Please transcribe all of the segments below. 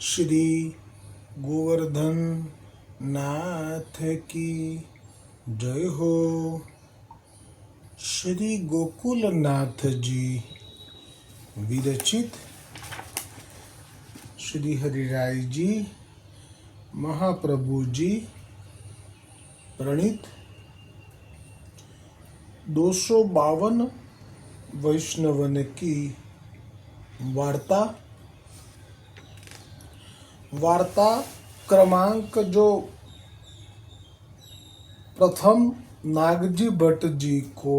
श्री गोवर्धन नाथ की जय हो श्री गोकुलनाथ जी विरचित श्री हरिराय जी महाप्रभु जी प्रणीत दो सौ बावन वैष्णवन की वार्ता वार्ता क्रमांक जो प्रथम नागजी भट्ट जी को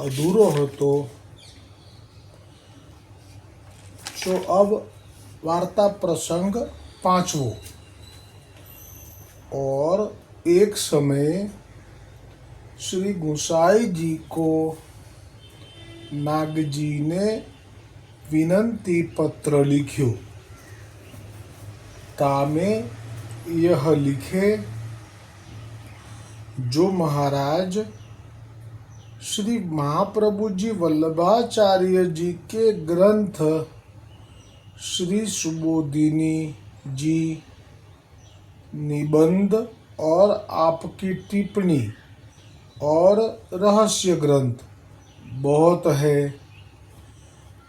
अधूरो होतो सो अब वार्ता प्रसंग पांचवो। और एक समय श्री गुसाई जी को नागजी ने विनंती पत्र लिखियो। तामे यह लिखे जो महाराज श्री महाप्रभु जी वल्लभाचार्य जी के ग्रंथ श्री सुबोधिनी जी निबंध और आपकी टिप्पणी और रहस्य ग्रंथ बहुत है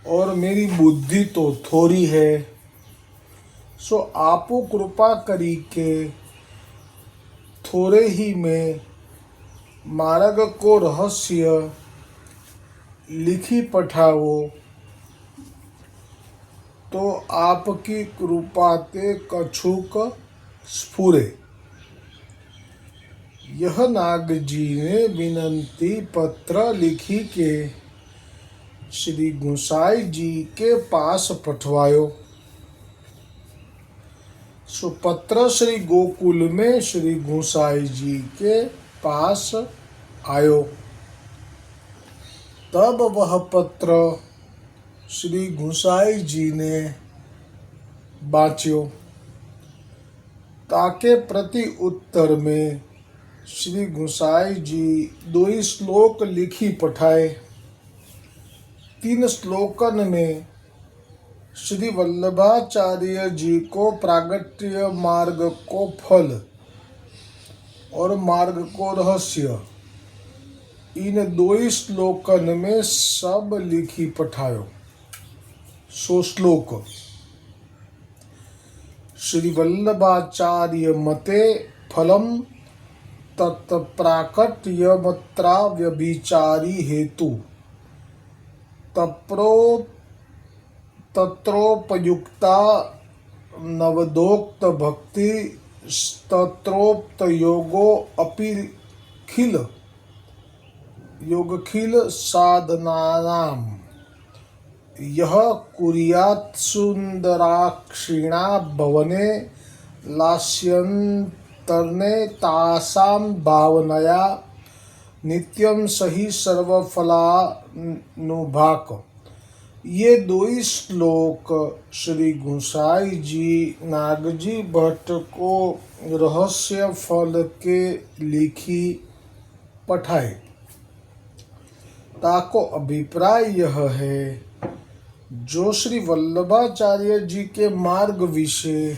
और मेरी बुद्धि तो थोड़ी है। सो आपो कृपा करी के थोड़े ही में मार्ग को रहस्य लिखी पठाओ। तो आपकी कृपा ते कछुक स्फुरे। यह नाग जी ने विनंती पत्र लिखी के श्री गुसाई जी के पास पठवायो। सुपत्र श्री गोकुल में श्री गुसाई जी के पास आयो। तब वह पत्र श्री गुसाई जी ने बाँच्यो। ताके प्रति उत्तर में श्री गुसाई जी दो ही श्लोक लिखी पठाए। तीन श्लोकन में श्री वल्लभाचार्य जी को प्रागट्य मार्ग को फल और मार्ग को रहस्य। इन दो श्लोकन में सब लिखी पठायो। सो श्लोक। श्री वल्लभाचार्य मते फलम तत्प्राकट्यमत्रा व्यभिचारी हेतु। तप्रो तत्रोपयुक्ता नवदोक्त भक्ति तत्रोक्त योगो अपि खिल योगखिल साधनानाम यह कुर्यात् सुंदराक्षिणा भवने लास्यन्तर्ने तासां भावनया नित्यं सही सर्वफलानुभाक ये दो ही श्लोक श्री गुसाई जी नागजी भट्ट को रहस्य फल के लिखी पठाए। ताको अभिप्राय यह है, जो श्री वल्लभाचार्य जी के मार्ग विषय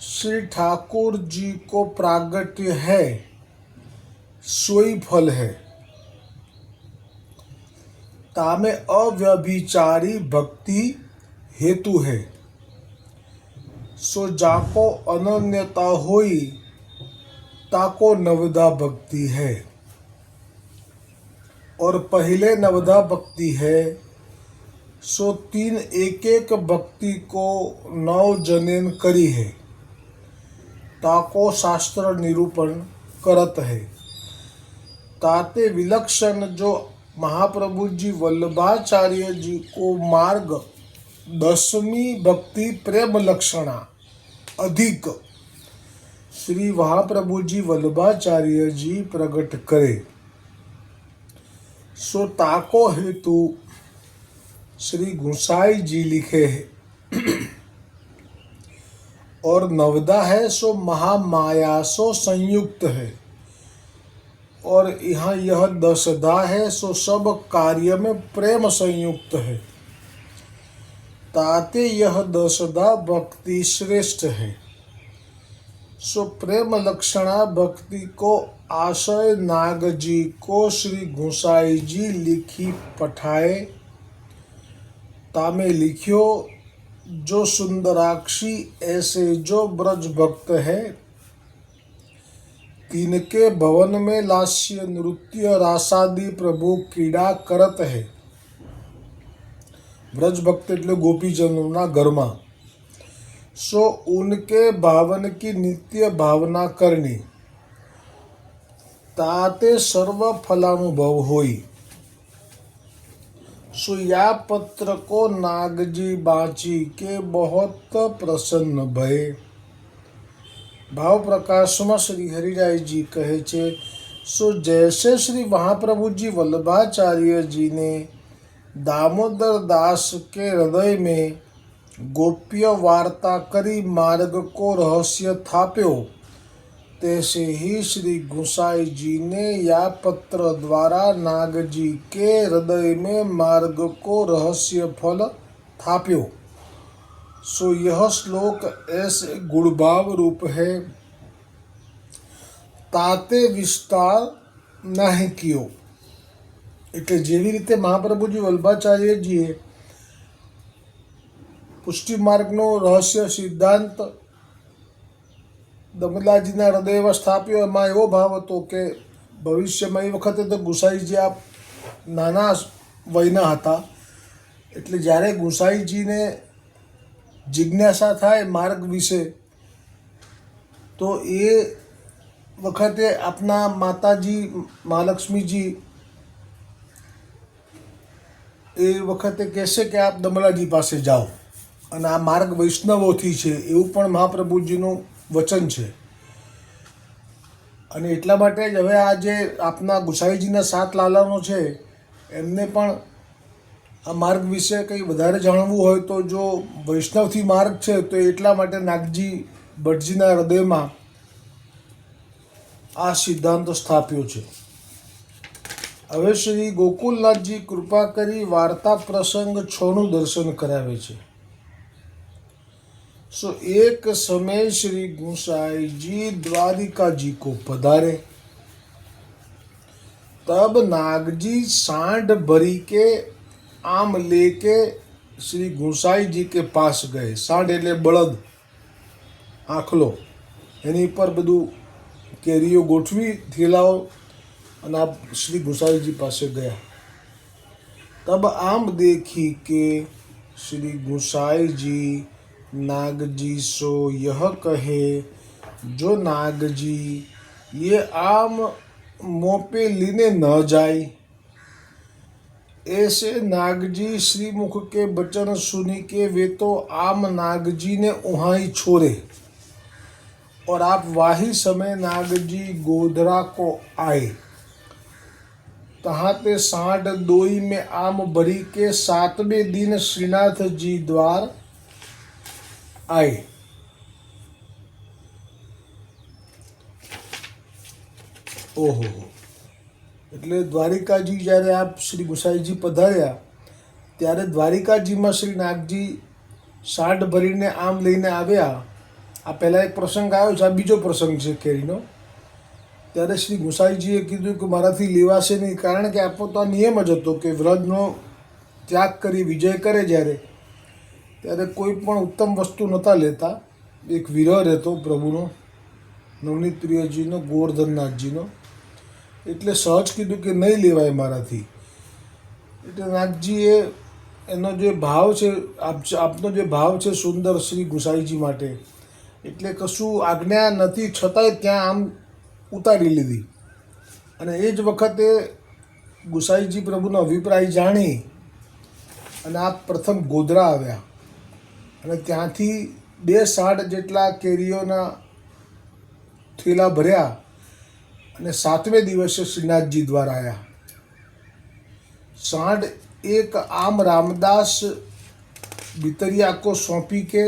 श्री ठाकुर जी को प्रागट्य है, सोई फल है। तामे अव्यभिचारी भक्ति हेतु है। सो जाको अनन्यता होई, ताको नवदा भक्ति है। और पहले नवदा भक्ति है, सो तीन एक एक भक्ति को नौ जनेन करी है। ताको शास्त्र निरूपण करत है। ताते विलक्षण जो महाप्रभु जी वल्लभाचार्य जी को मार्ग दसवीं भक्ति प्रेम लक्षणा, अधिक। श्री महाप्रभु जी वल्लभाचार्य जी प्रकट करे। सो ताको हेतु श्री गुसाई जी लिखे है। और नवदा है, सो महामाया सो संयुक्त है। और यहाँ यह दसदा है, सो सब कार्य में प्रेम संयुक्त है। ताते यह दसदा भक्ति श्रेष्ठ है। सो प्रेम लक्षणा भक्ति को आशय नाग जी को श्री गुसाई जी लिखी पठाए। तामे लिखियो, जो सुंदराक्षी ऐसे जो ब्रज भक्त है तिनके भवन में लास्य नृत्य रासादी प्रभु क्रीड़ा करत है ब्रज भक्त એટલે ગોપીજનોના ઘરમાં सो उनके भावन की नित्य भावना करनी ताते सर्व फलानुभव होई सो या पत्र को नागजी बाची के बहुत પ્રસન્ન ભય ભાવ પ્રકાશમાં શ્રી હરિરાયજી કહે છે સો જૈસે શ્રી મહાપ્રભુજી वल्लभाचार्य ने दामोदर दास के हृदय में गोप्य वार्ता करी मार्ग को रहस्य थाप्यो तैसे ही श्री गुसाई जी ने या पत्र द्वारा नाग जी के हृदय में मार्ग को रहस्य फल थाप्यो सो यह श्लोक ऐसे गुणभाव रूप है તાતે વિસ્તાર નાહી કયો એટલે જેવી રીતે મહાપ્રભુજી વલ્ભાચાર્યજીએ પુષ્ટિ માર્ગનો રહસ્ય સિદ્ધાંત દમલાજીના હૃદયમાં સ્થાપ્યો એમાં એવો ભાવ હતો કે ભવિષ્યમાં એ વખતે તો ગુસાઈજી આ નાના વયના હતા એટલે જ્યારે ગુસાઈજીને જિજ્ઞાસા થાય માર્ગ વિશે, તો એ વખતે આપના માતાજી મહાલક્ષ્મીજી એ વખતે કહેશે કે આપ દમલાજી પાસે જાઓ. અને આ માર્ગ વૈષ્ણવોથી છે, એવું પણ મહાપ્રભુજીનું વચન છે. અને એટલા માટે જ હવે આ જે આપના ગુસાઈજીના સાત લાલાનો છે, એમને પણ આ માર્ગ વિશે કંઈ વધારે જાણવું હોય તો જો વૈષ્ણવથી માર્ગ છે, તો એટલા માટે નાગજી ભટજીના હૃદયમાં આ સિદ્ધાંત સ્થાપ્યો છે. હવે શ્રી ગોકુલનાથજી કૃપા કરી વાર્તા પ્રસંગ છનું દર્શન કરાવે છે. સો એક સમય શ્રી ગુસાઈજી દ્વારિકાજી કો પધારે. તબ નાગજી સાંઢ ભરી કે આમ लेके श्री गोसाई जी के पास ગયે. સાંડ એટલે બળદ. આખલો એની પર બધું કેરીઓ ગોઠવી, થેલાઓ અને આપ શ્રી ગોસાઈજી પાસે ગયા. તબ આમ દેખી કે શ્રી ગોસાઈજી નાગજી સો યહ કહે, જો નાગજી એ આમ મોપે લીને ન જાય ऐसे नागजी श्रीमुख के वचन सुनी के वे तो आम नागजी ने उहाई छोड़े। और आप वाही समय नागजी गोधरा को आए। तहाँ पे साठ दोई में आम भरी के सातवें दिन श्रीनाथ जी द्वार आए। ओहो। એટલે દ્વારિકાજી જ્યારે આપ શ્રી ગુસાઈજી પધાર્યા, ત્યારે દ્વારિકાજીમાં શ્રી નાગજી સાંઢ ભરીને આમ લઈને આવ્યા. આ પહેલાં એક પ્રસંગ આવ્યો છે, આ બીજો પ્રસંગ છે કેરીનો. ત્યારે શ્રી ગુસાઈજીએ કીધું કે મારાથી લેવાશે નહીં, કારણ કે આપો તો આ નિયમ જ હતો કે વ્રજનો ત્યાગ કરી વિજય કરે જ્યારે. ત્યારે કોઈ પણ ઉત્તમ વસ્તુ નહોતા લેતા. એક વિરહ રહેતો પ્રભુનો, નવનીત પ્રિયજીનો, ગોવર્ધનનાથજીનો. એટલે સહજ કીધું કે નહીં લેવાય મારાથી. એટલે નાગજીએ એનો જે ભાવ છે, આપ આપનો જે ભાવ છે સુંદર શ્રી ગુસાઈજી માટે, એટલે કશું આજ્ઞા નથી, છતાંય ત્યાં આમ ઉતારી લીધી. અને એ જ વખતે ગુસાઈજી પ્રભુનો અભિપ્રાય જાણી અને આ પ્રથમ ગોધરા આવ્યા. અને ત્યાંથી બે સાઠ જેટલા કેરીઓના થેલા ભર્યા. सातवें સાતમે श्रीनाथ जी द्वारा आया। साढ़ એક આમ રામદાસ બિતરિયા કો સોંપી કે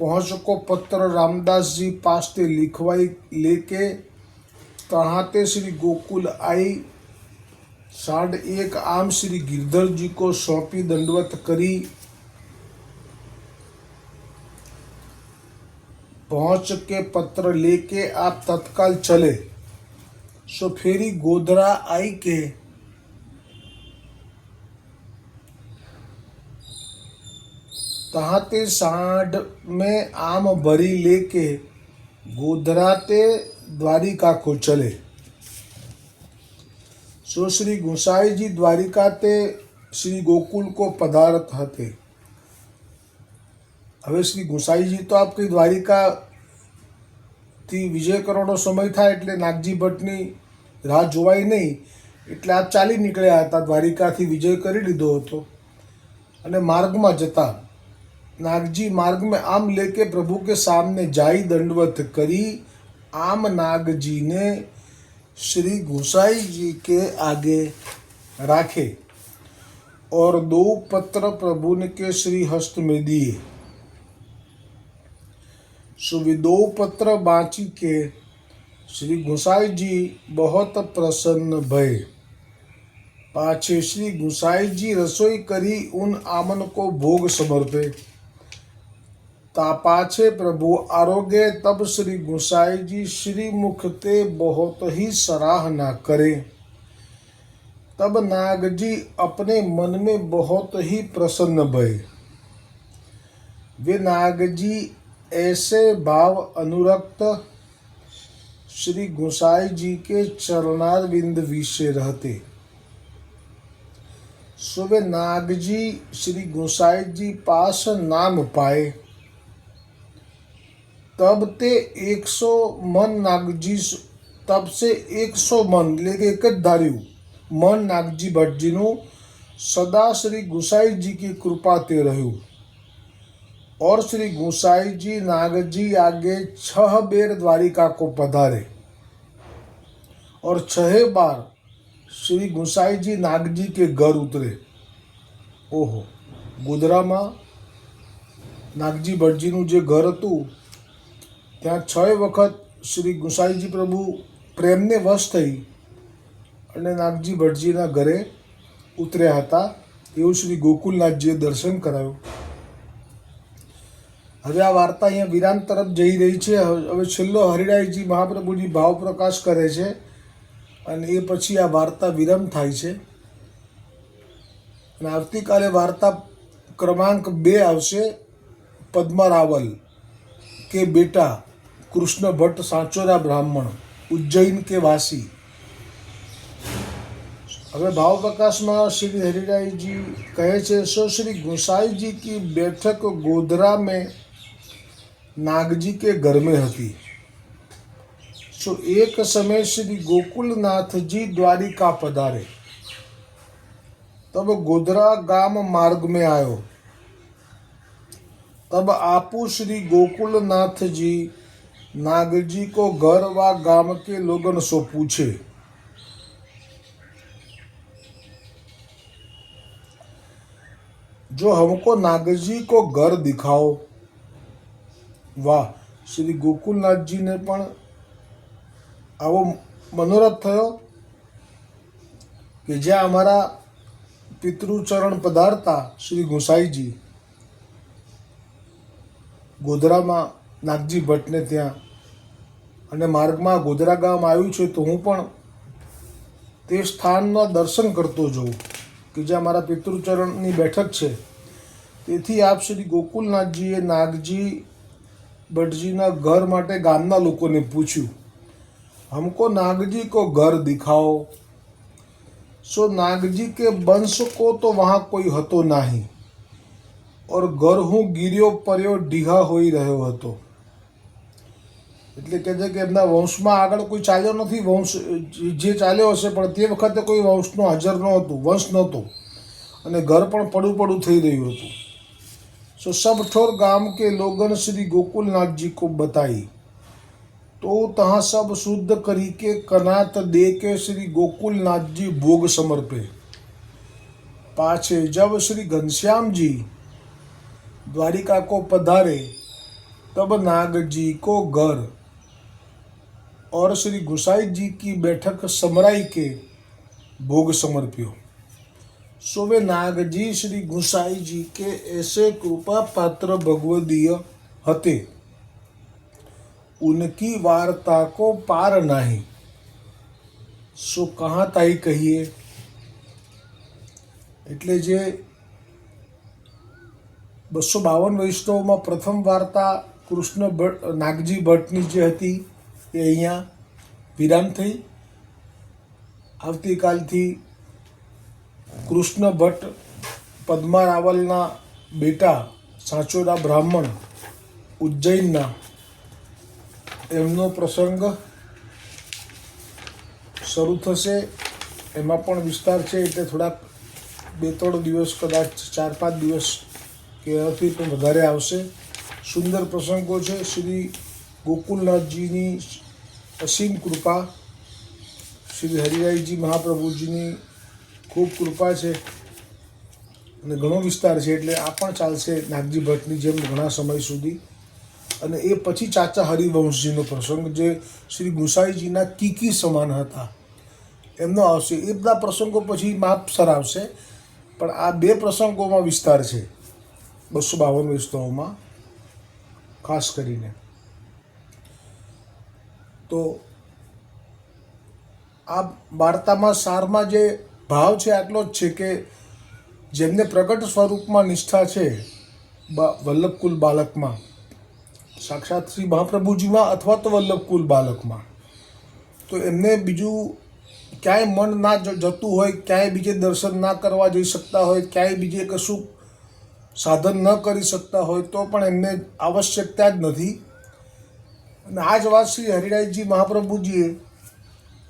पहुँच को पत्र रामदास जी पास्ते लिखवाई लेके तहाते श्री गोकुल आई। साढ़ एक आम श्री गिरधर जी को सौंपी, दंडवत करी। पहुँच के पत्र लेके आप तत्काल चले। सो फेरी गोधरा आई के तहाते सांड में आम भरी लेके गोधराते द्वारिका को चले सो श्री गुसाई जी द्वारिका ते શ્રી ગોકુલ કો પદાર્થ હતે હવે શ્રી ગુસાઈજી તો આપણી દ્વારિકાથી વિજય કરવાનો સમય થાય એટલે નાગજી ભટ્ટની રાહ જોવાય નહીં એટલે આ ચાલી નીકળ્યા હતા દ્વારિકાથી વિજય કરી લીધો હતો અને માર્ગમાં જતા नागजी मार्ग में आम लेके प्रभु के सामने जाई दंडवत करी आम नागजी ने श्री गोसाई जी के आगे राखे और दो पत्र प्रभु ने के श्री हस्त में दिए सो वे दो पत्र बाँची के श्री गोसाई जी बहुत प्रसन्न भय। पाछे श्री गुसाई जी रसोई करी उन आमन को भोग समर्पे। ता पाछे प्रभु आरोग्य तब श्री गुसाई जी श्री मुख ते बहुत ही सराहना करे। तब नाग जी अपने मन में बहुत ही प्रसन्न भय। वे नाग जी ऐसे भाव अनुरक्त श्री गुसाई जी के चरणारविंद विषय रहते सो वे नाग जी श्री गुसाई जी पास नाम पाए तब ते एक सौ मन नागजी तब से एक सौ मन એટલે કે એક જ ધાર્યું મન નાગજી ભટ્ટજીનું સદા શ્રી ગુસાઈ जी की कृपा ते રહ્યું और श्री गुसाई जी नागजी आगे छह बेर द्वारिका को पधारे और छह बार श्री गुसाई जी नागजी के घर उतरे ઓહો ગોધરામાં નાગજી ભટ્ટજીનું જે ઘર હતું ત્યાં છ વખત શ્રી ગુસાઈજી પ્રભુ પ્રેમને વશ થઈ અને નાગજી ભટ્ટજીના ઘરે ઉતર્યા હતા એવું શ્રી ગોકુલનાથજીએ દર્શન કરાયું હવે આ વાર્તા અહીંયા વિરામ તરફ જઈ રહી છે. હવે છેલ્લો હરિરાયજી મહાપ્રભુજી ભાવ પ્રકાશ કરે છે અને એ પછી આ વાર્તા વિરામ થાય છે. અને આવતીકાલે વાર્તા ક્રમાંક બે આવશે. પદ્મા રાવલ કે બેટા કૃષ્ણ ભટ્ટ સાંચોરા બ્રાહ્મણ, ઉજ્જૈન કે વાસી. હવે ભાવ પ્રકાશમાં શ્રી હરિરાયજી કહે છે, સો શ્રી ગુસાઈજી કી બેઠક ગોધરા મેં नागजी के घर में હતી सो एक समय श्री गोकुलनाथ जी द्वारिका पधारे तब गोधरा गाम मार्ग में आयो तब आपू श्री गोकुलनाथ जी नागजी को घर व गाम के लोगन सो पूछे जो हमको नागजी को घर दिखाओ વાહ. શ્રી ગોકુલનાથજીને પણ આવો મનોરથ થયો કે જ્યાં અમારા પિતૃચરણ પધારતા શ્રી ગોસાઈજી. ગોધરામાં નાગજી ભટ્ટને ત્યાં. અને માર્ગમાં ગોધરા ગામ આવ્યું છે તો હું પણ તે સ્થાનના દર્શન કરતો જોઉં, કે જ્યાં મારા પિતૃચરણની બેઠક છે. તેથી આપ શ્રી ગોકુલનાથજીએ નાગજી બટજીના ઘર માટે ગામના લોકોને પૂછ્યું, હમકો નાગજી કો ઘર दिखाओ સો નાગજી કે वंश કો તો वहाँ કોઈ હતો નહીં. ઓર ઘર હું ગીર્યો પર્યો ડીહા હોઈ રહ્યો હતો. એટલે કહે છે કે એમના વંશમાં આગળ કોઈ ચાલ્યો નથી, વંશ જે ચાલ્યો હશે, પણ તે વખતે કોઈ વંશનો હાજર નહોતું, વંશ નહોતું. અને ઘર પણ પડું પડું થઈ રહ્યું હતું. सो सब ठोर गाँव के लोगन श्री गोकुलनाथ जी को बताई। तो तहाँ सब शुद्ध करी के कनात दे के श्री गोकुलनाथ जी भोग समर्पे। पाछे जब श्री घनश्याम जी द्वारिका को पधारे, तब नाग जी को घर और श्री गुसाई जी की बैठक समराई के भोग समर्प्यो। सो वे नागजी श्री गुसाई जी के ऐसे कृपा पात्र भगवदीय हते उनकी वार्ता को पार नाही સો કહા તાઈ કહીએ એટલે જે બસો બાવન વૈષ્ણવમાં પ્રથમ વાર્તા કૃષ્ણ ભટ્ટ નાગજી ભટ્ટની જે હતી એ અહીંયા વિરામ થઈ આવતીકાલથી કૃષ્ણ ભટ્ટ પદ્મા રાવલના બેટા સાચોડા બ્રાહ્મણ, ઉજ્જૈનના. એમનો પ્રસંગ શરૂ થશે. એમાં પણ વિસ્તાર છે એટલે થોડાક બે ત્રણ દિવસ, કદાચ ચાર પાંચ દિવસ કે એનાથી પણ વધારે આવશે. સુંદર પ્રસંગો છે. શ્રી ગોકુલનાથજીની અસીમ કૃપા. શ્રી હરિરાયજી મહાપ્રભુજીની ખૂબ કૃપા છે અને ઘણો વિસ્તાર છે એટલે આ પણ ચાલશે નાગજી ભટ્ટની જેમ ઘણા સમય સુધી. અને એ પછી ચાચા હરિવંશજીનો પ્રસંગ જે શ્રી ગુસાઈજીના કીકી સમાન હતા. એમનો આવશે. એ બધા પ્રસંગો પછી માપસર આવશે. પણ આ બે પ્રસંગોમાં વિસ્તાર છે. બસો બાવન વિસ્તારોમાં, ખાસ કરીને. તો આ વાર્તામાં સારમાં જે ભાવ છે આટલો જ છે કે જેમને પ્રગટ સ્વરૂપમાં નિષ્ઠા છે વલ્લભકુલ બાલકમાં. સાક્ષાત શ્રી મહાપ્રભુજીમાં અથવા તો વલ્લભકુલ બાલકમાં. તો એમને બીજું ક્યાંય મન ના જતું હોય, ક્યાંય બીજે દર્શન ના કરવા જઈ શકતા હોય, ક્યાંય બીજે કશું સાધન ન કરી શકતા હોય, તો પણ એમને આવશ્યકતા જ નથી. અને આ જ વાત શ્રી હરિરાયજી મહાપ્રભુજીએ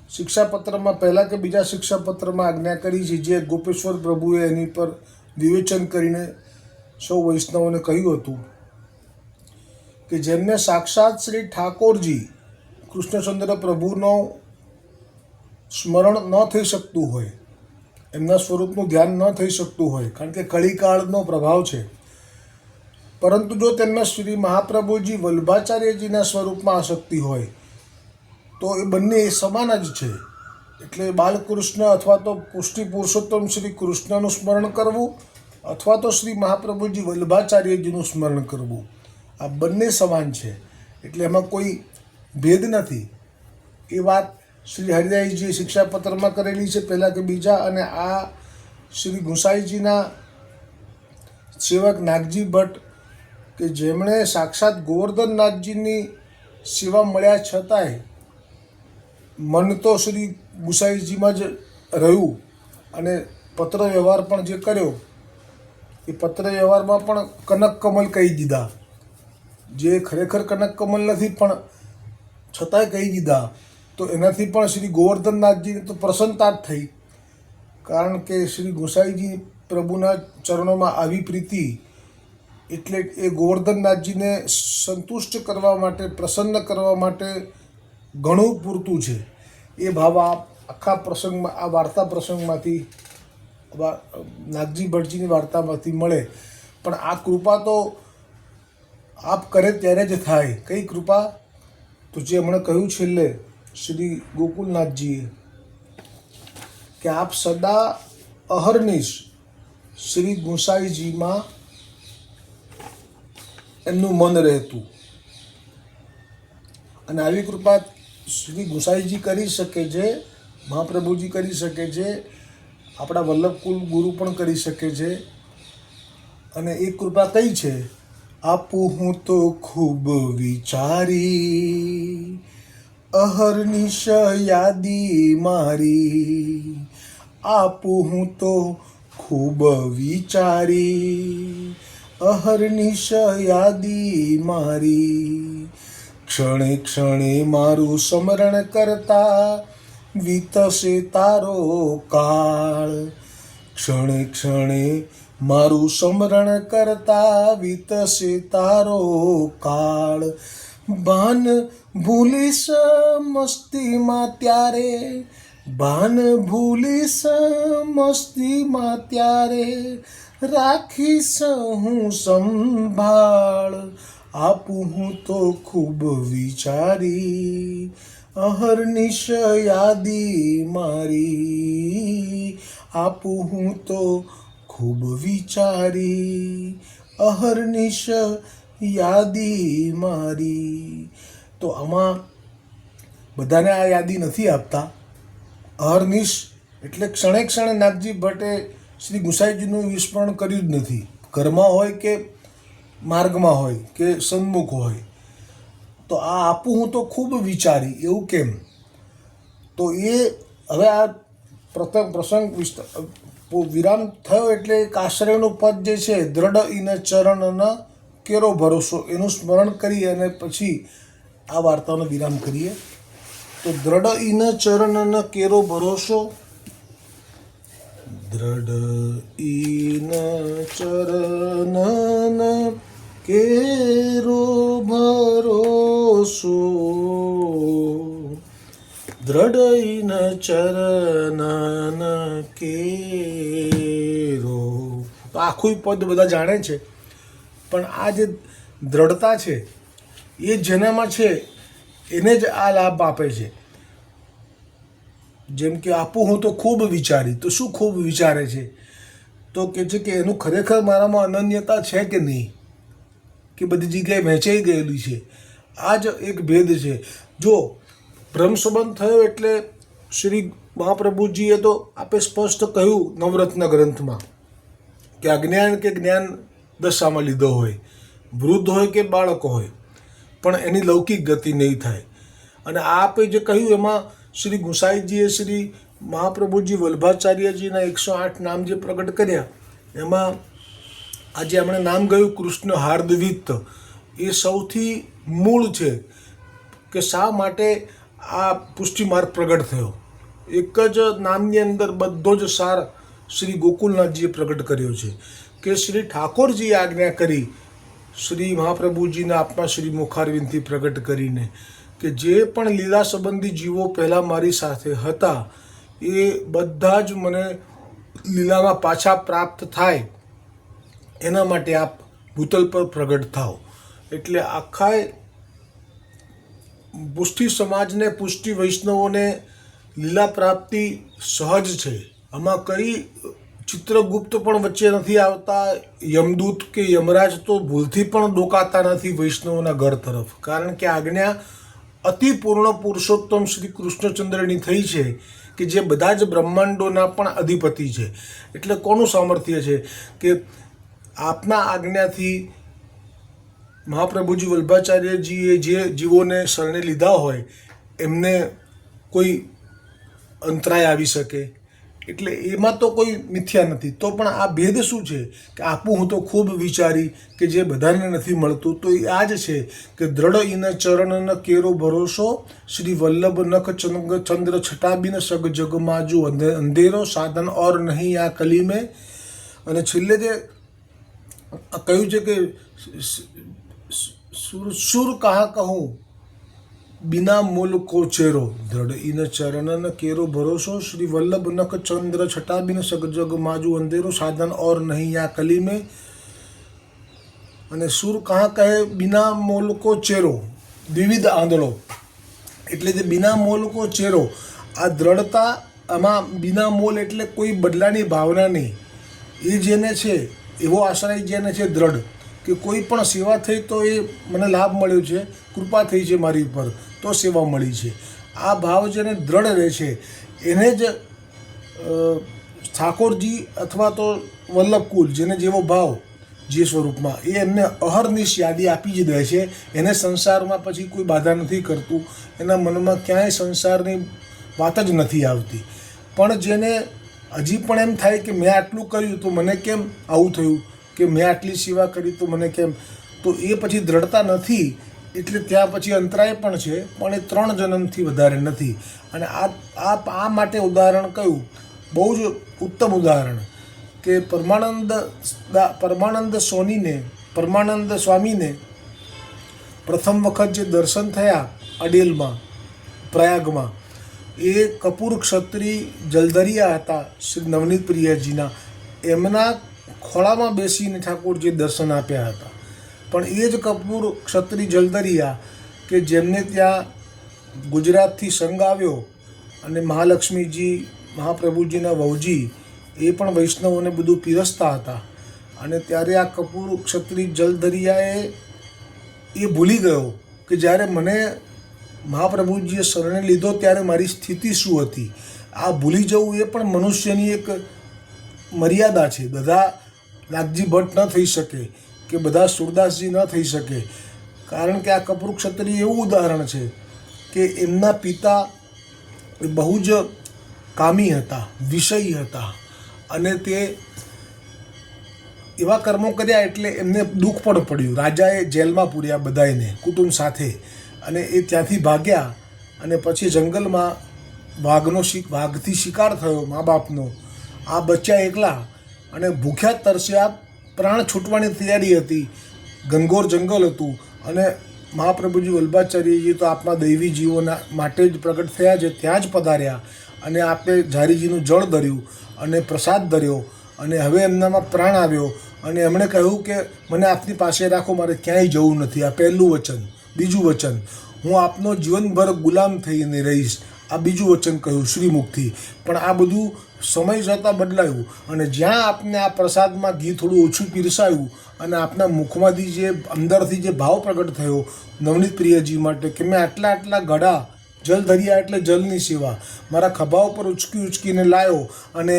શિક્ષાપત્રમાં પહેલાં કે બીજા શિક્ષાપત્રમાં આજ્ઞા કરી છે, જે ગોપેશ્વર પ્રભુએ એની પર વિવેચન કરીને સૌ વૈષ્ણવોને કહ્યું હતું કે જેમને સાક્ષાત શ્રી ઠાકોરજી કૃષ્ણચંદ્ર પ્રભુનો સ્મરણ ન થઈ શકતું હોય, એમના સ્વરૂપનું ધ્યાન ન થઈ શકતું હોય, કારણ કે કળીકાળનો પ્રભાવ છે. પરંતુ જો તેમને શ્રી મહાપ્રભુજી વલ્ભાચાર્યજીના સ્વરૂપમાં આસક્તિ હોય તો એ બંને સમાન જ છે. એટલે બાલકૃષ્ણ અથવા તો પુષ્ટિ પુરુષોત્તમ શ્રી કૃષ્ણનું સ્મરણ કરવું અથવા તો શ્રી મહાપ્રભુજી વલ્ભાચાર્યજીનું સ્મરણ કરવું. આ બંને સમાન છે. એટલે એમાં કોઈ ભેદ નથી. એ વાત શ્રી હરિદાયજીએ શિક્ષાપત્રમાં કરેલી છે પહેલાં કે બીજા અને આ શ્રી ગુસાઈજીના સેવક નાગજી ભટ્ટ કે જેમણે સાક્ષાત ગોવર્ધનનાથજીની સેવા મળ્યા છતાંય મન તો શ્રી ગુસાઈજીમાં જ રહ્યું અને પત્ર વ્યવહાર પણ જે કર્યો, એ પત્ર વ્યવહારમાં પણ કનક કમલ કહી દીધા. જે ખરેખર કનક કમલ નથી, પણ છતાંય કહી દીધા. તો એનાથી પણ શ્રી ગોવર્ધનનાથજીને તો પ્રસન્નતા જ થઈ. કારણ કે શ્રી ગોસાઈજી પ્રભુના ચરણોમાં આવી પ્રીતિ એટલે એ ગોવર્ધનનાથજીને સંતુષ્ટ કરવા માટે, પ્રસન્ન કરવા માટે ઘણું પૂરતું છે. એ ભાવ આ આખા પ્રસંગમાં, આ વાર્તા પ્રસંગમાંથી નાગજી ભટજીની વાર્તામાંથી મળે. પણ આ કૃપા તો આપ કરે ત્યારે જ થાય. કઈ કૃપા? તો જે હમણાં કહ્યું છેલ્લે શ્રી ગોકુલનાથજીએ કે આપ સદા અહર્નિશ શ્રી ગુંસાઈજીમાં એમનું મન રહેતું. અને આવી કૃપા શ્રી ગુસાઈજી કરી શકે છે, મહાપ્રભુજી કરી શકે છે, આપણા વલ્લભકુલ ગુરુ પણ કરી શકે છે. અને એ કૃપા કઈ છે, આપું હું તો ખૂબ વિચારી અહર્નિશ યાદી મારી, આપું હું તો ખૂબ વિચારી અહર્નિશ યાદી મારી ક્ષણે ક્ષણે મારું સ્મરણ કરતા વીતશે તારો કાળ. ક્ષણે ક્ષણે મારું સ્મરણ કરતા વીતશે તારો કાળ. ભાન ભૂલીશ મસ્તીમાં ત્યારે ભાન ભૂલીશ મસ્તીમાં ત્યારે રાખીશ હું સંભાળ. આપું હું તો ખૂબ વિચારી અહર્નિશ યાદી મારી. આપું હું તો ખૂબ વિચારી અહર્નિશ યાદી મારી. તો આમાં બધાને આ યાદી નથી આપતા. અહર્નિશ એટલે ક્ષણે ક્ષણે નાગજી ભટ્ટે શ્રી ગુસાઈજીનું વિસ્મરણ કર્યું જ નથી. ઘરમાં હોય કે માર્ગમાં હોય કે સન્મુખ હોય. તો આ આપું હું તો ખૂબ વિચારી, એવું કેમ? તો એ હવે આ પ્રથમ પ્રસંગ વિસ્તાર વિરામ થયો એટલે એક આશ્રયનું પદ જે છે, દ્રઢ ઇન ચરણ કેરો ભરોસો, એનું સ્મરણ કરી અને પછી આ વાર્તાનો વિરામ કરીએ. તો દ્રઢ ઇન ચરણ કેરો ભરોસો, દ્રઢ ઇન ચરણ કેરો ભરોસો દ્રઢઈન ચરનન કેરો. તો આખું પદ બધા જાણે છે. પણ આ જે દ્રઢતા છે, એ જેનામાં છે, એને જ આ લાભ આપે છે. જેમ કે આપું હું તો ખૂબ વિચારી, તો શું ખૂબ વિચારે છે? તો કે છે કે એનું ખરેખર મારામાં અનન્યતા છે કે નહીં? કે બધી જગ્યાએ વહેંચાઈ ગયેલી છે. આ જ એક ભેદ છે. જો બ્રહ્મ સંબંધ થયો એટલે શ્રી મહાપ્રભુજીએ તો આપે સ્પષ્ટ કહ્યું નવરત્ન ગ્રંથમાં કે અજ્ઞાન કે જ્ઞાન દશામાં લીધો હોય, વૃદ્ધ હોય કે બાળક હોય, પણ એની લૌકિક ગતિ નહીં થાય. અને આપે જે કહ્યું એમાં શ્રી ગુસાઈજીએ શ્રી મહાપ્રભુજી વલ્ભાચાર્યજીના એકસો આઠ નામ જે પ્રગટ કર્યા, એમાં આજે હમણાં નામ ગયું કૃષ્ણ હાર્દવિત્ત એ સૌથી મૂળ છે કે શા માટે આ પુષ્ટિમાર્ગ પ્રગટ થયો. એક જ નામની અંદર બધો જ સાર શ્રી ગોકુલનાથજીએ પ્રગટ કર્યો છે કે શ્રી ઠાકોરજીએ આજ્ઞા કરી શ્રી મહાપ્રભુજીના આપમાં શ્રી મુખારવિંદથી પ્રગટ કરીને કે જે પણ લીલા સંબંધી જીવો પહેલાં મારી સાથે હતા એ બધા જ મને લીલામાં પાછા પ્રાપ્ત થાય. એના માટે આપ ભૂતલ પર પ્રગટ થાઓ. એટલે આખાય પુષ્ટિ સમાજને, પુષ્ટિ વૈષ્ણવોને લીલા પ્રાપ્તિ સહજ છે. આમાં કઈ ચિત્રગુપ્ત પણ વચ્ચે નથી આવતા, યમદૂત કે યમરાજ તો ભૂલથી પણ ડોકાતા નથી વૈષ્ણવોના ઘર તરફ. કારણ કે આજ્ઞા અતિ પૂર્ણ પુરુષોત્તમ શ્રી કૃષ્ણચંદ્રની થઈ છે કે જે બધા જ બ્રહ્માંડોના પણ અધિપતિ છે. એટલે કોનું સામર્થ્ય છે કે આપના આજ્ઞાથી મહાપ્રભુજી વલ્ભાચાર્યજીએ જે જીવોને શરણે લીધા હોય, એમને કોઈ અંતરાય આવી શકે. એટલે એમાં તો કોઈ મિથ્યા નથી. તો પણ આ ભેદ શું છે? કે આપું હું તો ખૂબ વિચારી કે જે બધાને નથી મળતું, તો એ આ જ છે કે દ્રઢ ઇન ચરણ કેરો ભરોસો, શ્રી વલ્લભ નખ ચંગ ચંદ્ર છટાબીન સગ જગમાં અંધે- અંધેરો, સાધન ઓર નહીં આ કલી મેં અને છેલ્લે જે કહ્યું છે કે સુર સુર કહા કહું, બિના મૂલ કો ચેરો. દ્રઢ ઇન ચરણન કેરો ભરોસો, શ્રી વલ્લભ નખ ચંદ્ર છટા બિન સગજગ માજુ અંધેરો, સાધન ઓર નહીં યા કલી મેં અને સુર કહા કહે, બિના મોલ કો ચેરો. વિવિધ આંધળો. એટલે જે બિના મોલ કો ચેરો, આ દ્રઢતા આમાં બિના મોલ એટલે કોઈ બદલાની ભાવના નહીં. એ જેને છે એવો આશ્રય જેને છે દ્રઢ કે કોઈ પણ સેવા થઈ તો એ મને લાભ મળ્યો છે, કૃપા થઈ છે મારી ઉપર, તો સેવા મળી છે. આ ભાવ જેને દ્રઢ રહે છે, એને જ ઠાકોરજી અથવા તો વલ્લભકુલ જેને જેવો ભાવ જે સ્વરૂપમાં, એ એમને અહર્નિશ યાદી આપી જ દે છે. એને સંસારમાં પછી કોઈ બાધા નથી કરતું. એના મનમાં ક્યાંય સંસારની વાત જ નથી આવતી. પણ જેને હજી પણ એમ થાય કે મેં આટલું કર્યું તો મને કેમ આવું થયું? કે મેં આટલી સેવા કરી તો મને કેમ? તો એ પછી દ્રઢતા નથી. એટલે ત્યાં પછી અંતરાય પણ છે, પણ એ ત્રણ જન્મથી વધારે નથી. અને આ આ આ માટે ઉદાહરણ કયું? બહુ જ ઉત્તમ ઉદાહરણ. કે પરમાનંદ પરમાનંદ સોનીને, પરમાનંદ સ્વામીને પ્રથમ વખત જે દર્શન થયા અડેલમાં, પ્રયાગમાં એ કપૂર ક્ષત્રિય જલધરિયા હતા, શ્રી નવનીત પ્રિયાજીના. એમના ખોળામાં બેસીને ઠાકોરજી દર્શન આપ્યા હતા. પણ એ જ કપૂર ક્ષત્રિય જલધરિયા કે જેમને ત્યાં ગુજરાતથી સંઘ આવ્યો અને મહાલક્ષ્મીજી, મહાપ્રભુજીના વહુજી, એ પણ વૈષ્ણવોને બધું પીરસતા હતા. અને ત્યારે આ કપૂર ક્ષત્રિય જલધરિયાએ એ ભૂલી ગયો કે જ્યારે મને મહાપ્રભુજીએ શરણે લીધો ત્યારે મારી સ્થિતિ શું હતી? આ ભૂલી જવું એ પણ મનુષ્યની એક મર્યાદા છે. બધા નાગજી ભટ્ટ ન થઈ શકે કે બધા સુરદાસજી ન થઈ શકે. કારણ કે આ કપરૂ ક્ષત્રિય એવું ઉદાહરણ છે કે એમના પિતા બહુ જ કામી હતા, વિષયી હતા અને તે એવા કર્મો કર્યા એટલે એમને દુઃખ પણ પડ્યું. રાજાએ જેલમાં પૂર્યા બધાને કુટુંબ સાથે. અને એ ત્યાંથી ભાગ્યા અને પછી જંગલમાં વાઘનો શિક વાઘથી શિકાર થયો મા બાપનો આ બચ્ચા એકલા અને ભૂખ્યા તરસ્યા પ્રાણ છૂટવાની તૈયારી હતી. ગંગોર જંગલ હતું અને મહાપ્રભુજી વલ્ભાચાર્યજી તો આપણા દૈવી જીવોના માટે જ પ્રગટ થયા છે, ત્યાં જ પધાર્યા અને આપે ઝારીજીનું જળ ધર્યું અને પ્રસાદ ધર્યો અને હવે એમનામાં પ્રાણ આવ્યો અને એમણે કહ્યું કે મને આપની પાસે રાખો, મારે ક્યાંય જવું નથી. આ પહેલું વચન. બીજું વચન. હું આપનો જીવનભર ગુલામ થઈને રહીશ. આ બીજું વચન કહ્યું શ્રીમુખથી. પણ આ બધું સમય જતાં બદલાયું અને જ્યાં આપને આ પ્રસાદમાં ઘી થોડું ઓછું પીરસાયું અને આપના મુખમાંથી જે અંદરથી જે ભાવ પ્રગટ થયો, નવનીત પ્રિયજી માટે કે મેં આટલા આટલા ગળા, જલ ધર્યા એટલે જલની સેવા, મારા ખભા ઉપર ઉચકી ઉચકીને લાવ્યો અને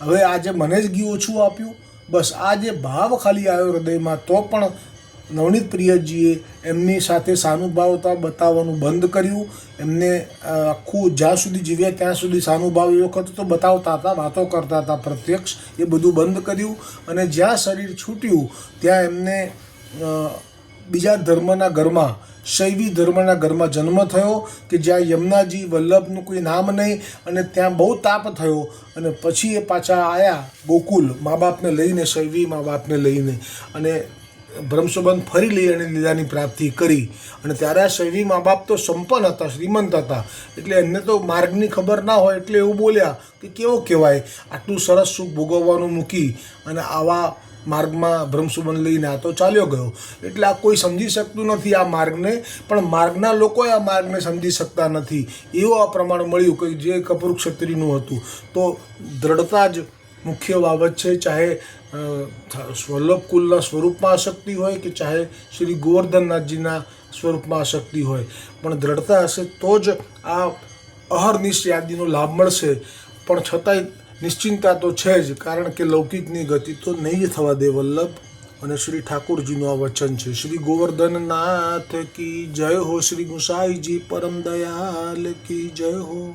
હવે આજે મને જ ઘી ઓછું આપ્યું? બસ આ જે ભાવ ખાલી આવ્યો હૃદયમાં, તો પણ નવનીત પ્રિયજીએ એમની સાથે સાનુભાવતા બતાવવાનું બંધ કર્યું. એમને આખું જ્યાં સુધી જીવ્યા ત્યાં સુધી સાનુભાવ એ વખત તો બતાવતા હતા, વાતો કરતા હતા પ્રત્યક્ષ, એ બધું બંધ કર્યું. અને જ્યાં શરીર છૂટ્યું, ત્યાં એમને બીજા ધર્મના ઘરમાં, શૈવી ધર્મના ઘરમાં જન્મ થયો કે જ્યાં યમુનાજી વલ્લભનું કોઈ નામ નહીં અને ત્યાં બહુ તાપ થયો. અને પછી એ પાછા આવ્યા ગોકુલ, મા બાપને લઈને, શૈવી મા બાપને લઈને. અને બ્રહ્મસંબંધ ફરી લઈ અને લીલાની પ્રાપ્તિ કરી. અને ત્યારે આ શૈવી મા બાપ તો સંપન્ન હતા, શ્રીમંત હતા. એટલે એમને તો માર્ગની ખબર ના હોય એટલે એવું બોલ્યા કે કેવો કહેવાય? આટલું સરસ સુખ ભોગવવાનું મૂકી અને આવા માર્ગમાં બ્રહ્મસુબંધ લઈને આ તો ચાલ્યો ગયો. એટલે આ કોઈ સમજી શકતું નથી આ માર્ગને, પણ માર્ગના લોકો આ માર્ગને સમજી શકતા નથી. એવું આ પ્રમાણ મળ્યું કે જે કપૂર ક્ષત્રિયનું હતું. તો દ્રઢતા જ મુખ્ય બાબત છે, ચાહે વલ્લભ કુલના સ્વરૂપમાં આસક્તિ હોય કે ચાહે શ્રી ગોવર્ધનનાથજીના સ્વરૂપમાં આસક્તિ હોય. પણ દ્રઢતા હશે તો જ આ અહર્નિશ યાદીનો લાભ મળશે. પણ છતાંય નિશ્ચિંતા તો છે જ, કારણ કે લૌકિકની ગતિ તો નહીં થવા દે વલ્લભ. અને શ્રી ઠાકોરજીનું આ વચન છે, શ્રી ગોવર્ધનનાથ કી જય હો, શ્રી ગુસાઈજી પરમ દયાલ કી જય હો.